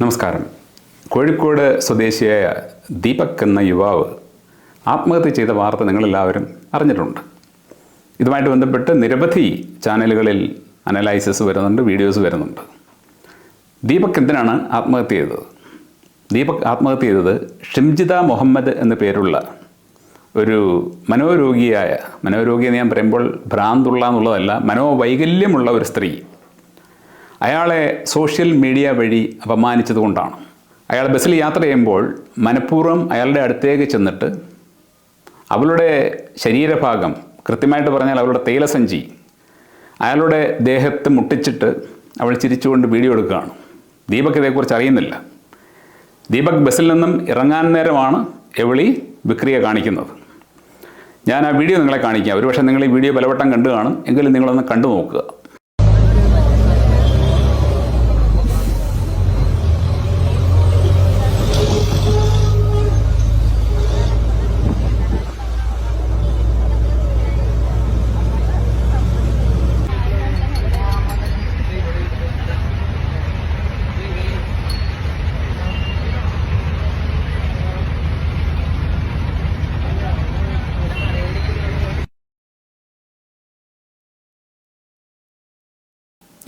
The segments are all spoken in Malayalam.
നമസ്കാരം. കോഴിക്കോട് സ്വദേശിയായ ദീപക് എന്ന യുവാവ് ആത്മഹത്യ ചെയ്ത വാർത്ത നിങ്ങളെല്ലാവരും അറിഞ്ഞിട്ടുണ്ട്. ഇതുമായിട്ട് ബന്ധപ്പെട്ട് നിരവധി ചാനലുകളിൽ അനലൈസിസ് വരുന്നുണ്ട് വീഡിയോസ് വരുന്നുണ്ട്. ദീപക് എന്തിനാണ് ആത്മഹത്യ ചെയ്തത്? ദീപക് ആത്മഹത്യ ചെയ്തത് ഷിംജിത മുഹമ്മദ് എന്ന പേരുള്ള ഒരു മനോരോഗിയായ മനോരോഗി എന്ന് ഞാൻ പറയുമ്പോൾ ഭ്രാന്തുള്ള എന്നുള്ളതല്ല മനോവൈകല്യമുള്ള ഒരു സ്ത്രീ അയാളെ സോഷ്യൽ മീഡിയ വഴി അപമാനിച്ചതുകൊണ്ടാണ്. അയാൾ ബസ്സിൽ യാത്ര ചെയ്യുമ്പോൾ മനഃപൂർവം അയാളുടെ അടുത്തേക്ക് ചെന്നിട്ട് അവളുടെ ശരീരഭാഗം കൃത്യമായിട്ട് പറഞ്ഞാൽ അവളുടെ തേയിലസഞ്ചി അയാളുടെ ദേഹത്ത് മുട്ടിച്ചിട്ട് അവൾ ചിരിച്ചുകൊണ്ട് വീഡിയോ എടുക്കുകയാണ്. ദീപക് ഇതേക്കുറിച്ച് അറിയുന്നില്ല. ദീപക് ബസ്സിൽ നിന്നും ഇറങ്ങാൻ നേരമാണ് എവിളി വിക്രിയ കാണിക്കുന്നത്. ഞാൻ ആ വീഡിയോ നിങ്ങളെ കാണിക്കാം. ഒരുപക്ഷെ നിങ്ങൾ ഈ വീഡിയോ പലവട്ടം കണ്ടു കാണും. എങ്കിലും നിങ്ങളൊന്ന് കണ്ടു നോക്കുക.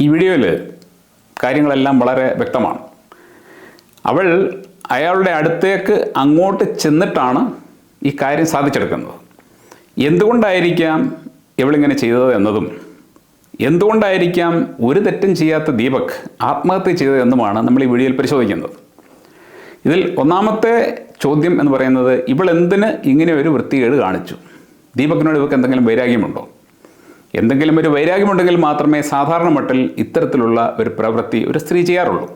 ഈ വീഡിയോയിൽ കാര്യങ്ങളെല്ലാം വളരെ വ്യക്തമാണ്. അവൾ അയാളുടെ അടുത്തേക്ക് അങ്ങോട്ട് ചെന്നിട്ടാണ് ഈ കാര്യം സാധിച്ചെടുക്കുന്നത്. എന്തുകൊണ്ടായിരിക്കാം ഇവളിങ്ങനെ ചെയ്തത് എന്നതും? എന്തുകൊണ്ടായിരിക്കാം ഒരു തെറ്റും ചെയ്യാത്ത ദീപക് ആത്മഹത്യ ചെയ്തത് എന്നുമാണ് നമ്മൾ ഈ വീഡിയോയിൽ പരിശോധിക്കുന്നത്. ഇതിൽ ഒന്നാമത്തെ ചോദ്യം എന്ന് പറയുന്നത് ഇവൾ എന്തിന് ഇങ്ങനെ ഒരു വൃത്തികേട് കാണിച്ചു? ദീപകിനോട് ഇവൾക്ക് എന്തെങ്കിലും വൈരാഗ്യമുണ്ടോ? എന്തെങ്കിലും ഒരു വൈരാഗ്യമുണ്ടെങ്കിൽ മാത്രമേ സാധാരണ മട്ടിൽ ഇത്തരത്തിലുള്ള ഒരു പ്രവൃത്തി ഒരു സ്ത്രീ ചെയ്യാറുള്ളൂ.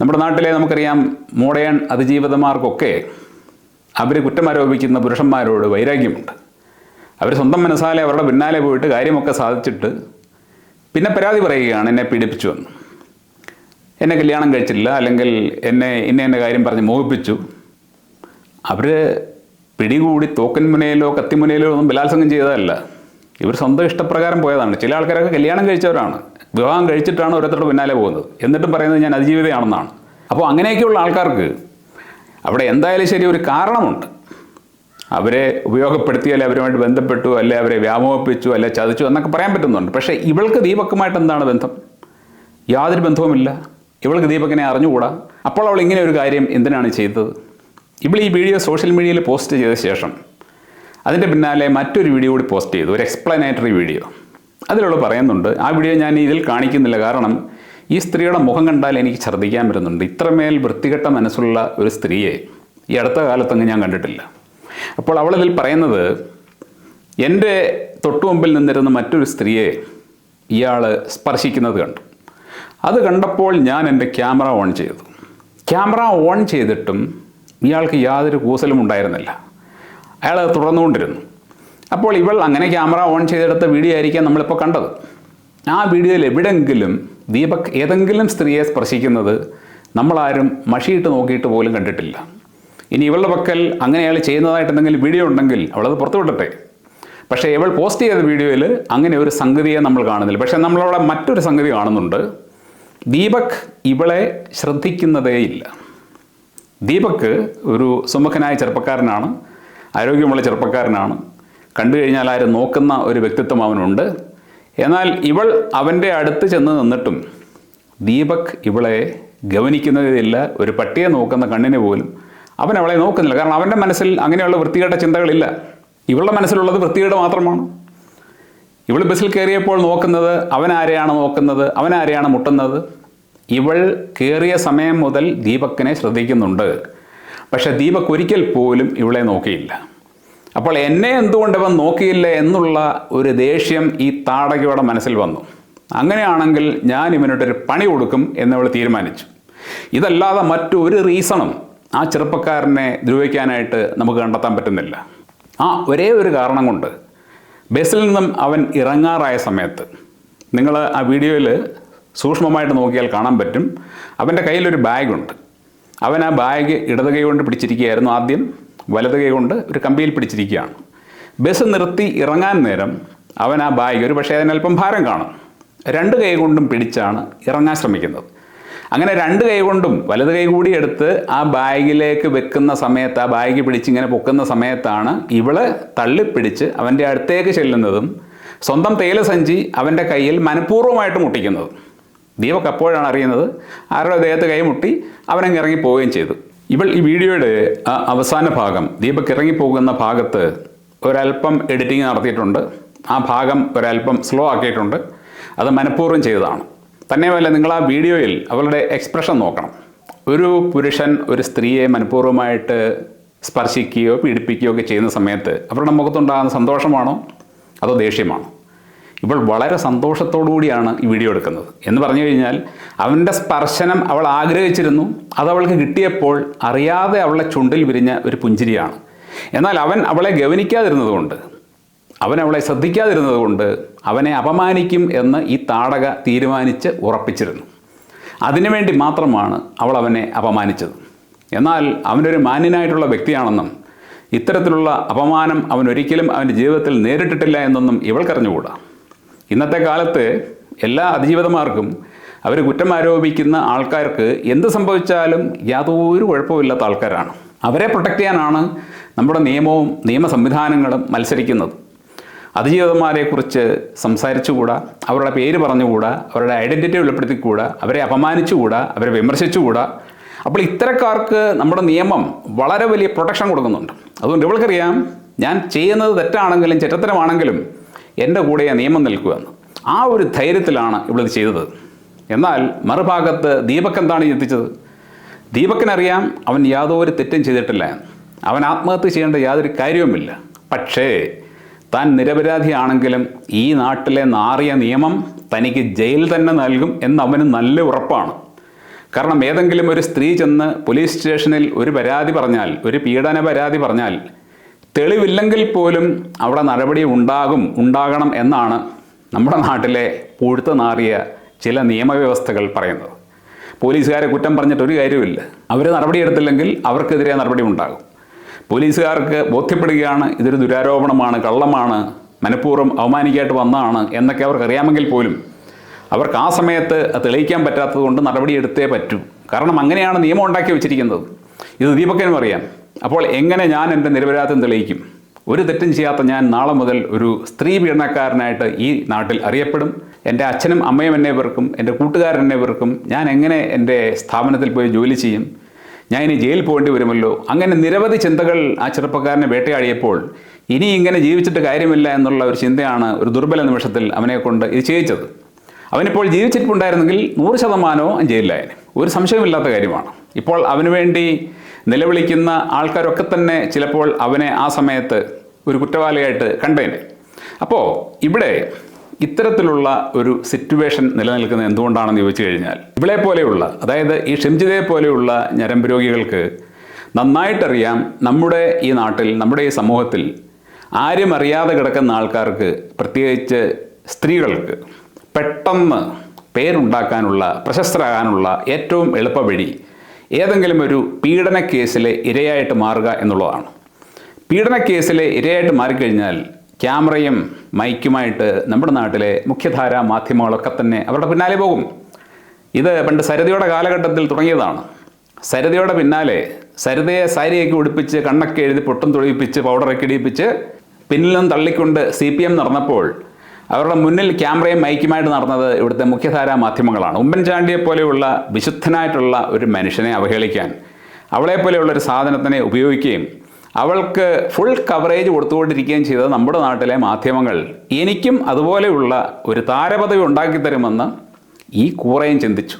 നമ്മുടെ നാട്ടിലെ നമുക്കറിയാം മോഡേൺ അതിജീവിതമാർക്കൊക്കെ അവർ കുറ്റമാരോപിക്കുന്ന പുരുഷന്മാരോട് വൈരാഗ്യമുണ്ട്. അവർ സ്വന്തം മനസ്സാലെ അവരുടെ പിന്നാലെ പോയിട്ട് കാര്യമൊക്കെ സാധിച്ചിട്ട് പിന്നെ പരാതി പറയുകയാണ് എന്നെ പീഡിപ്പിച്ചു എന്ന്. എന്നെ കല്യാണം കഴിച്ചില്ല അല്ലെങ്കിൽ എന്നെ ഇന്ന എന്നെ കാര്യം പറഞ്ഞ് മോഹിപ്പിച്ചു. അവർ പിടികൂടി തോക്കൻ മുനയിലോ കത്തിമുനയിലോ ഒന്നും ബലാത്സംഗം ചെയ്തതല്ല. ഇവർ സ്വന്തം ഇഷ്ടപ്രകാരം പോയതാണ്. ചില ആൾക്കാരൊക്കെ കല്യാണം കഴിച്ചവരാണ്. വിവാഹം കഴിച്ചിട്ടാണ് ഓരോരുത്തരുടെ പിന്നാലെ പോകുന്നത്. എന്നിട്ടും പറയുന്നത് ഞാൻ അതിജീവിതയാണെന്നാണ്. അപ്പോൾ അങ്ങനെയൊക്കെയുള്ള ആൾക്കാർക്ക് അവിടെ എന്തായാലും ശരി ഒരു കാരണമുണ്ട്. അവരെ ഉപയോഗപ്പെടുത്തി അല്ലെ അവരുമായിട്ട് ബന്ധപ്പെട്ടു അല്ലെ അവരെ വ്യാമോഹിപ്പിച്ചു അല്ലെ ചതിച്ചു എന്നൊക്കെ പറയാൻ പറ്റുന്നുണ്ട്. പക്ഷേ ഇവൾക്ക് ദീപക്കുമായിട്ട് എന്താണ് ബന്ധം? യാതൊരു ബന്ധവുമില്ല. ഇവൾക്ക് ദീപക്കിനെ അറിഞ്ഞുകൂടാ? അപ്പോൾ അവൾ ഇങ്ങനെ ഒരു കാര്യം എന്തിനാണ് ചെയ്തത്? ഇവൾ ഈ വീഡിയോ സോഷ്യൽ മീഡിയയിൽ പോസ്റ്റ് ചെയ്ത ശേഷം അതിന്റെ പിന്നാലെ മറ്റൊരു വീഡിയോ കൂടി പോസ്റ്റ് ചെയ്തു ഒരു എക്സ്പ്ലനേറ്ററി വീഡിയോ അതിലുള്ള പറയുന്നുണ്ട് ആ വീഡിയോ ഞാൻ ഇതിൽ കാണിക്കുന്നില്ല. കാരണം ഈ സ്ത്രീയുടെ മുഖം കണ്ടാൽ എനിക്ക് ഛർദ്ദിക്കാൻ വരുന്നുണ്ട്. ഇത്രമേൽ വൃത്തികെട്ട മനസ്സുള്ള ഒരു സ്ത്രീയെ ഈ അടുത്ത കാലത്തങ്ങ് ഞാൻ കണ്ടിട്ടില്ല. അപ്പോൾ അവളിതിൽ പറയുന്നത് എന്റെ തൊട്ടുമുമ്പിൽ നിന്നിരുന്ന മറ്റൊരു സ്ത്രീയെ ഇയാൾ സ്പർശിക്കുന്നത് കണ്ടു. അത് കണ്ടപ്പോൾ ഞാൻ എന്റെ ക്യാമറ ഓൺ ചെയ്തു. ക്യാമറ ഓൺ ചെയ്തിട്ടും ഇയാൾക്ക് യാതൊരു കൂസലും ഉണ്ടായിരുന്നില്ല. അയാൾ അത് തുടർന്നുകൊണ്ടിരുന്നു. അപ്പോൾ ഇവൾ അങ്ങനെ ക്യാമറ ഓൺ ചെയ്തെടുത്ത വീഡിയോ ആയിരിക്കാം നമ്മളിപ്പോൾ കണ്ടത്. ആ വീഡിയോയിൽ എവിടെങ്കിലും ദീപക് ഏതെങ്കിലും സ്ത്രീയെ സ്പർശിക്കുന്നത് നമ്മളാരും മഷിയിട്ട് നോക്കിയിട്ട് പോലും കണ്ടിട്ടില്ല. ഇനി ഇവളുടെ പക്കൽ അങ്ങനെ അയാൾ ചെയ്യുന്നതായിട്ട് എന്തെങ്കിലും വീഡിയോ ഉണ്ടെങ്കിൽ അവളത് പുറത്തുവിടട്ടെ പക്ഷേ ഇവൾ പോസ്റ്റ് ചെയ്ത വീഡിയോയിൽ അങ്ങനെ ഒരു സംഗതിയെ നമ്മൾ കാണുന്നില്ല. പക്ഷേ നമ്മളവിടെ മറ്റൊരു സംഗതി കാണുന്നുണ്ട്. ദീപക് ഇവളെ ശ്രദ്ധിക്കുന്നതേയില്ല. ദീപക് ഒരു സുമുഖനായ ചെറുപ്പക്കാരനാണ്. ആരോഗ്യമുള്ള ചെറുപ്പക്കാരനാണ്. കണ്ടു കഴിഞ്ഞാൽ ആരും നോക്കുന്ന ഒരു വ്യക്തിത്വം അവനുണ്ട്. എന്നാൽ ഇവൾ അവന്റെ അടുത്ത് ചെന്ന് നിന്നിട്ടും ദീപക് ഇവളെ ഗവനിക്കുന്നതില്ല ഒരു പട്ടിയെ നോക്കുന്ന കണ്ണിനെ പോലും അവൻ അവളെ നോക്കുന്നില്ല. കാരണം അവന്റെ മനസ്സിൽ അങ്ങനെയുള്ള വൃത്തികെട്ട ചിന്തകളില്ല. ഇവളുടെ മനസ്സിലുള്ളത് വൃത്തികേട് മാത്രമാണ്. ഇവൾ ബസ്സിൽ കയറിയപ്പോൾ നോക്കുന്നത് അവൻ ആരെയാണ് നോക്കുന്നത്? അവൻ ആരെയാണ് മുട്ടുന്നത്? ഇവൾ കയറിയ സമയം മുതൽ ദീപക്കിനെ ശ്രദ്ധിക്കുന്നുണ്ട്. പക്ഷെ ദീപക് ഒരിക്കൽ പോലും ഇവളെ നോക്കിയില്ല. അപ്പോൾ എന്നെ എന്തുകൊണ്ട് അവൻ നോക്കിയില്ല എന്നുള്ള ഒരു ദേഷ്യം ഈ താടകയുടെ മനസ്സിൽ വന്നു. അങ്ങനെയാണെങ്കിൽ ഞാൻ ഇവനോട്ടൊരു പണി കൊടുക്കും എന്നവൾ തീരുമാനിച്ചു. ഇതല്ലാതെ മറ്റൊരു റീസണും ആ ചെറുപ്പക്കാരനെ ദ്രോഹിക്കാനായിട്ട് നമുക്ക് കണ്ടെത്താൻ പറ്റുന്നില്ല. ആ ഒരേ ഒരു കാരണം കൊണ്ട് ബസ്സിൽ നിന്നും അവൻ ഇറങ്ങാറായ സമയത്ത് നിങ്ങൾ ആ വീഡിയോയിൽ സൂക്ഷ്മമായിട്ട് നോക്കിയാൽ കാണാൻ പറ്റും. അവന്റെ കയ്യിലൊരു ബാഗുണ്ട്. അവൻ ആ ബാഗ് ഇടത് കൈ കൊണ്ട് പിടിച്ചിരിക്കുകയായിരുന്നു ആദ്യം വലത് കൈ കൊണ്ട് ഒരു കമ്പിയിൽ പിടിച്ചിരിക്കുകയാണ്. ബസ് നിർത്തി ഇറങ്ങാൻ നേരം അവൻ ആ ബാഗ് ഒരു പക്ഷേ അതിനൽപ്പം ഭാരം കാണും. രണ്ട് കൈ കൊണ്ടും പിടിച്ചാണ് ഇറങ്ങാൻ ശ്രമിക്കുന്നത്. അങ്ങനെ രണ്ട് കൈ കൊണ്ടും വലത് കൈ കൂടി എടുത്ത് ആ ബാഗിലേക്ക് വെക്കുന്ന സമയത്ത് ആ ബാഗ് പിടിച്ചിങ്ങനെ പൊക്കുന്ന സമയത്താണ് ഇവൾ തള്ളിപ്പിടിച്ച് അവന്റെ അടുത്തേക്ക് ചെല്ലുന്നതും സ്വന്തം തേയില സഞ്ചി അവന്റെ കയ്യിൽ മനഃപൂർവമായിട്ട് മുട്ടിക്കുന്നതും. ദീപക് അപ്പോഴാണ് അറിയുന്നത് ആരുടെ ദേഹത്ത് കൈമുട്ടി അവനങ്ങ് ഇറങ്ങി പോവുകയും ചെയ്തു. ഇവൾ ഈ വീഡിയോയുടെ അവസാന ഭാഗം ദീപക് ഇറങ്ങിപ്പോകുന്ന ഭാഗത്ത് ഒരല്പം എഡിറ്റിംഗ് നടത്തിയിട്ടുണ്ട്. ആ ഭാഗം ഒരല്പം സ്ലോ ആക്കിയിട്ടുണ്ട്. അത് മനഃപൂർവം ചെയ്തതാണ്. തന്നെയുമല്ല നിങ്ങൾ ആ വീഡിയോയിൽ അവളുടെ എക്സ്പ്രഷൻ നോക്കണം. ഒരു പുരുഷൻ ഒരു സ്ത്രീയെ മനഃപൂർവമായിട്ട് സ്പർശിക്കുകയോ പീഡിപ്പിക്കുകയോ ഒക്കെ ചെയ്യുന്ന സമയത്ത് അവരുടെ മുഖത്തുണ്ടാകുന്ന സന്തോഷമാണോ? അതോ ദേഷ്യമാണോ? ഇവൾ വളരെ സന്തോഷത്തോടു കൂടിയാണ് ഈ വീഡിയോ എടുക്കുന്നത്. എന്ന് പറഞ്ഞു കഴിഞ്ഞാൽ അവന്റെ സ്പർശനം അവൾ ആഗ്രഹിച്ചിരുന്നു. അത് അവൾക്ക് കിട്ടിയപ്പോൾ അറിയാതെ അവളെ ചുണ്ടിൽ വിരിഞ്ഞ ഒരു പുഞ്ചിരിയാണ്. എന്നാൽ അവൻ അവളെ ഗവനിക്കാതിരുന്നതുകൊണ്ട് അവൻ അവളെ ശ്രദ്ധിക്കാതിരുന്നതുകൊണ്ട് അവനെ അപമാനിക്കും എന്ന് ഈ താടക തീരുമാനിച്ച് ഉറപ്പിച്ചിരുന്നു. അതിനുവേണ്ടി മാത്രമാണ് അവൾ അവനെ അപമാനിച്ചത്. എന്നാൽ അവനൊരു മാന്യനായിട്ടുള്ള വ്യക്തിയാണെന്നും ഇത്തരത്തിലുള്ള അപമാനം അവൻ ഒരിക്കലും അവന്റെ ജീവിതത്തിൽ നേരിട്ടിട്ടില്ല എന്നൊന്നും ഇവൾക്കറിഞ്ഞുകൂടാ. ഇന്നത്തെ കാലത്ത് എല്ലാ അതിജീവിതമാർക്കും അവർ കുറ്റം ആരോപിക്കുന്ന ആൾക്കാർക്ക് എന്ത് സംഭവിച്ചാലും യാതൊരു കുഴപ്പമില്ലാത്ത ആൾക്കാരാണ്. അവരെ പ്രൊട്ടക്റ്റ് ചെയ്യാനാണ് നമ്മുടെ നിയമവും നിയമ സംവിധാനങ്ങളും മത്സരിക്കുന്നത്. അതിജീവിതന്മാരെക്കുറിച്ച് സംസാരിച്ചുകൂടാ അവരുടെ പേര് പറഞ്ഞുകൂടാ അവരുടെ ഐഡന്റിറ്റി വെളിപ്പെടുത്തിക്കൂടാ അവരെ അപമാനിച്ചുകൂടാ അവരെ വിമർശിച്ചുകൂടാ. അപ്പോൾ ഇത്തരക്കാർക്ക് നമ്മുടെ നിയമം വളരെ വലിയ പ്രൊട്ടക്ഷൻ കൊടുക്കുന്നുണ്ട്. അതുകൊണ്ട് ഇവൾക്കറിയാം ഞാൻ ചെയ്യുന്നത് തെറ്റാണെങ്കിലും ചെറ്റത്തരമാണെങ്കിലും എന്റെ കൂടെ നിയമം നിൽക്കുമെന്ന് ആ ഒരു ധൈര്യത്തിലാണ് ഇവളിത് ചെയ്തത്. എന്നാൽ മറുഭാഗത്ത് ദീപക് എന്താണ് ചിന്തിച്ചത്? ദീപക്കിനറിയാം അവൻ യാതൊരു തെറ്റും ചെയ്തിട്ടില്ല. അവൻ ആത്മഹത്യ ചെയ്യേണ്ട യാതൊരു കാര്യവുമില്ല. പക്ഷേ താൻ നിരപരാധിയാണെങ്കിലും ഈ നാട്ടിലെ നാറിയ നിയമം തനിക്ക് ജയിൽ തന്നെ നൽകും എന്ന് അവന് നല്ല ഉറപ്പാണ്. കാരണം ഏതെങ്കിലും ഒരു സ്ത്രീ ചെന്ന് പോലീസ് സ്റ്റേഷനിൽ ഒരു പരാതി പറഞ്ഞാൽ ഒരു പീഡന പരാതി പറഞ്ഞാൽ തെളിവില്ലെങ്കിൽ പോലും അവിടെ നടപടി ഉണ്ടാകും ഉണ്ടാകണം എന്നാണ് നമ്മുടെ നാട്ടിലെ പുഴുത്ത് നാറിയ ചില നിയമവ്യവസ്ഥകൾ പറയുന്നത്. പോലീസുകാരെ കുറ്റം പറഞ്ഞിട്ട് ഒരു കാര്യമില്ല അവർ നടപടിയെടുത്തില്ലെങ്കിൽ അവർക്കെതിരെ നടപടി ഉണ്ടാകും. പോലീസുകാർക്ക് ബോധ്യപ്പെടുകയാണ് ഇതൊരു ദുരാരോപണമാണ് കള്ളമാണ് മനഃപൂർവം അവമാനിക്കായിട്ട് വന്നതാണ് എന്നൊക്കെ അവർക്ക് അറിയാമെങ്കിൽ പോലും അവർക്ക് ആ സമയത്ത് തെളിയിക്കാൻ പറ്റാത്തത് കൊണ്ട് നടപടിയെടുത്തേ പറ്റൂ. കാരണം അങ്ങനെയാണ് നിയമം ഉണ്ടാക്കി വെച്ചിരിക്കുന്നത്. ഇത് ദീപക്കനും അറിയാം. അപ്പോൾ എങ്ങനെ ഞാൻ എന്റെ നിരപരാധിത്വം തെളിയിക്കും? ഒരു തെറ്റും ചെയ്യാത്ത ഞാൻ നാളെ മുതൽ ഒരു സ്ത്രീ പീഡനക്കാരനായിട്ട് ഈ നാട്ടിൽ അറിയപ്പെടും. എന്റെ അച്ഛനും അമ്മയും എന്നെ വെറുക്കും. എന്റെ കൂട്ടുകാരൻ എന്നെ വെറുക്കും. ഞാൻ എങ്ങനെ എന്റെ സ്ഥാപനത്തിൽ പോയി ജോലി ചെയ്യും? ഞാൻ ഇനി ജയിലിൽ പോകേണ്ടി വരുമല്ലോ? അങ്ങനെ നിരവധി ചിന്തകൾ ആ ചെറുപ്പക്കാരനെ വേട്ടയാടിയപ്പോൾ ഇനി ഇങ്ങനെ ജീവിച്ചിട്ട് കാര്യമില്ല എന്നുള്ള ഒരു ചിന്തയാണ് ഒരു ദുർബല നിമിഷത്തിൽ അവനെ കൊണ്ട് ഇത് ചെയ്യിച്ചത് അവനിപ്പോൾ ജീവിച്ചിട്ടുണ്ടായിരുന്നെങ്കിൽ നൂറ് ശതമാനവും ജയിലിലായനെ. ഒരു സംശയമില്ലാത്ത കാര്യമാണ്. ഇപ്പോൾ അവന് വേണ്ടി നിലവിളിക്കുന്ന ആൾക്കാരൊക്കെ തന്നെ ചിലപ്പോൾ അവനെ ആ സമയത്ത് ഒരു കുറ്റവാളിയായിട്ട് കണ്ടേനെ. അപ്പോൾ ഇവിടെ ഇത്തരത്തിലുള്ള ഒരു സിറ്റുവേഷൻ നിലനിൽക്കുന്നത് എന്തുകൊണ്ടാണെന്ന് ചോദിച്ചു കഴിഞ്ഞാൽ ഇവളെ പോലെയുള്ള അതായത് ഈ ഷിംജിതയെ പോലെയുള്ള ഞരമ്പ് രോഗികൾക്ക് നന്നായിട്ടറിയാം നമ്മുടെ ഈ നാട്ടിൽ നമ്മുടെ ഈ സമൂഹത്തിൽ ആരും അറിയാതെ കിടക്കുന്ന ആൾക്കാർക്ക് പ്രത്യേകിച്ച് സ്ത്രീകൾക്ക് പെട്ടെന്ന് പേരുണ്ടാക്കാനുള്ള പ്രശസ്തരാകാനുള്ള ഏറ്റവും എളുപ്പ വഴി ഏതെങ്കിലും ഒരു പീഡന കേസിലെ ഇരയായിട്ട് മാറുക എന്നുള്ളതാണ്. പീഡന കേസിലെ ഇരയായിട്ട് മാറിക്കഴിഞ്ഞാൽ ക്യാമറയും മൈക്കുമായിട്ട് നമ്മുടെ നാട്ടിലെ മുഖ്യധാരാ മാധ്യമങ്ങളൊക്കെ തന്നെ അവരുടെ പിന്നാലെ പോകും. ഇത് പണ്ട് സരിതയുടെ കാലഘട്ടത്തിൽ തുടങ്ങിയതാണ്. സരിതയുടെ പിന്നാലെ സരിതയെ സാരിയൊക്കെ ഉടുപ്പിച്ച് കണ്ണൊക്കെ എഴുതി പൊട്ടും തൊഴിപ്പിച്ച് പൗഡറൊക്കെ ഇടിയിപ്പിച്ച് പിന്നിലും തള്ളിക്കൊണ്ട് സി പി എം നടന്നപ്പോൾ അവരുടെ മുന്നിൽ ക്യാമറയും മൈക്കുമായിട്ട് നടന്നത് ഇവിടുത്തെ മുഖ്യധാര മാധ്യമങ്ങളാണ്. ഉമ്മൻചാണ്ടിയെ പോലെയുള്ള വിശുദ്ധനായിട്ടുള്ള ഒരു മനുഷ്യനെ അവഹേളിക്കാൻ അവളെ പോലെയുള്ള ഒരു സാധനത്തിനെ ഉപയോഗിക്കുകയും അവൾക്ക് ഫുൾ കവറേജ് കൊടുത്തുകൊണ്ടിരിക്കുകയും ചെയ്തത് നമ്മുടെ നാട്ടിലെ മാധ്യമങ്ങൾ. എനിക്കും അതുപോലെയുള്ള ഒരു താരപദവി ഉണ്ടാക്കി തരുമെന്ന് ഈ കൂറയും ചിന്തിച്ചു.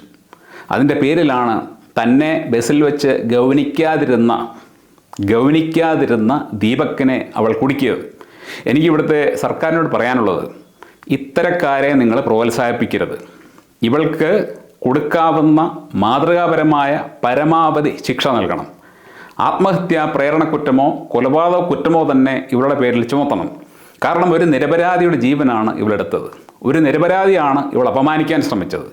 അതിന്റെ പേരിലാണ് തന്നെ ബസ്സിൽ വെച്ച് ഗൗനിക്കാതിരുന്ന ഗൗനിക്കാതിരുന്ന ദീപക്കിനെ അവൾ കുടിക്കിയത്. എനിക്കിവിടുത്തെ സർക്കാരിനോട് പറയാനുള്ളത് ഇത്തരക്കാരെ നിങ്ങൾ പ്രോത്സാഹിപ്പിക്കരുത്. ഇവൾക്ക് കൊടുക്കാവുന്ന മാതൃകാപരമായ പരമാവധി ശിക്ഷ നൽകണം. ആത്മഹത്യാ പ്രേരണക്കുറ്റമോ കൊലപാതക കുറ്റമോ തന്നെ ഇവളുടെ പേരിൽ ചുമത്തണം. കാരണം ഒരു നിരപരാധിയുടെ ജീവനാണ് ഇവളെടുത്തത്. ഒരു നിരപരാധിയാണ് ഇവൾ അപമാനിക്കാൻ ശ്രമിച്ചത്.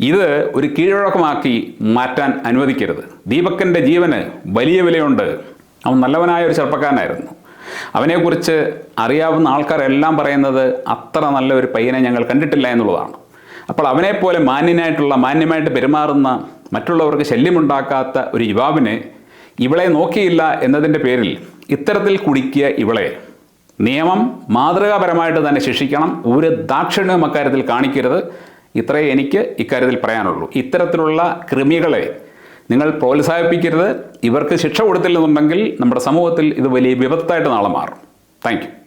ഇത് ഒരു കീഴ്വഴക്കമാക്കി മാറ്റാൻ അനുവദിക്കരുത്. ദീപക്കന്റെ ജീവന് വലിയ വിലയുണ്ട്. അവൻ നല്ലവനായ ഒരു ചെറുപ്പക്കാരനായിരുന്നു. അവനെക്കുറിച്ച് അറിയാവുന്ന ആൾക്കാരെല്ലാം പറയുന്നത് അത്ര നല്ല ഒരു പയ്യനെ ഞങ്ങൾ കണ്ടിട്ടില്ല എന്നുള്ളതാണ്. അപ്പോൾ അവനെപ്പോലെ മാന്യനായിട്ടുള്ള മാന്യമായിട്ട് പെരുമാറുന്ന മറ്റുള്ളവർക്ക് ശല്യമുണ്ടാക്കാത്ത ഒരു യുവാവിനെ ഇവളെ നോക്കിയില്ല എന്നതിന്റെ പേരിൽ ഇത്തരത്തിൽ കുടിക്കിയ ഇവളെ നിയമം മാതൃകാപരമായിട്ട് തന്നെ ശിക്ഷിക്കണം. ഒരു ദാക്ഷിണ്യവും അക്കാര്യത്തിൽ കാണിക്കരുത്. ഇത്രയേ എനിക്ക് ഇക്കാര്യത്തിൽ പറയാനുള്ളൂ. ഇത്തരത്തിലുള്ള കൃമികളെ നിങ്ങൾ പ്രോത്സാഹിപ്പിക്കരുത്. ഇവർക്ക് ശിക്ഷ കൊടുത്തില്ലെന്നുണ്ടെങ്കിൽ നമ്മുടെ സമൂഹത്തിൽ ഇത് വലിയ വിപത്തായിട്ട് നാളെ മാറും. താങ്ക്